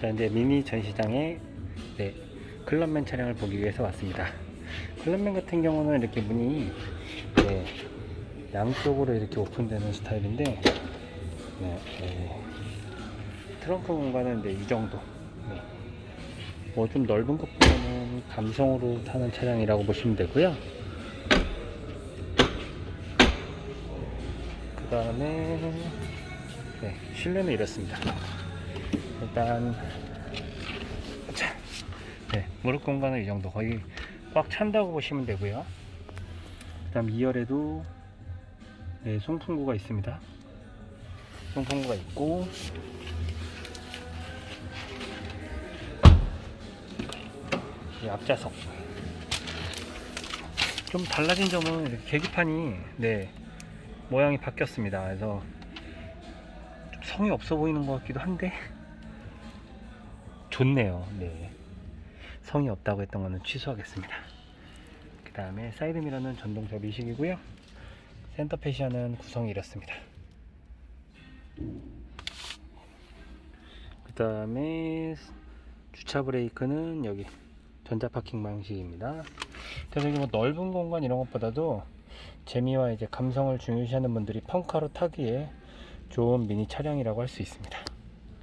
자 이제 미니 전시장에 네, 클럽맨 차량을 보기 위해서 왔습니다. 클럽맨 같은 경우는 이렇게 문이 네, 양쪽으로 이렇게 오픈되는 스타일인데 네, 네. 트렁크 공간은 이제 이 정도. 네. 뭐좀 넓은 것보다는 감성으로 타는 차량이라고 보시면 되고요. 그 다음에 네, 실내는 이렇습니다. 일단 자, 네, 무릎 공간은 이 정도 거의 꽉 찬다고 보시면 되고요. 그다음 2열에도 네, 송풍구가 있습니다. 송풍구가 있고 이 앞좌석 좀 달라진 점은 이렇게 계기판이 네 모양이 바뀌었습니다. 그래서 좀 성이 없어 보이는 것 같기도 한데 좋네요. 네. 성이 없다고 했던 거는 취소하겠습니다. 그 다음에 사이드 미러는 전동 접이식이고요. 센터 패시아는 구성이 이렇습니다. 그 다음에 주차 브레이크는 여기 전자 파킹 방식입니다. 그래서 이게 뭐 넓은 공간 이런 것보다도 재미와 이제 감성을 중요시하는 분들이 펑카로 타기에 좋은 미니 차량이라고 할 수 있습니다.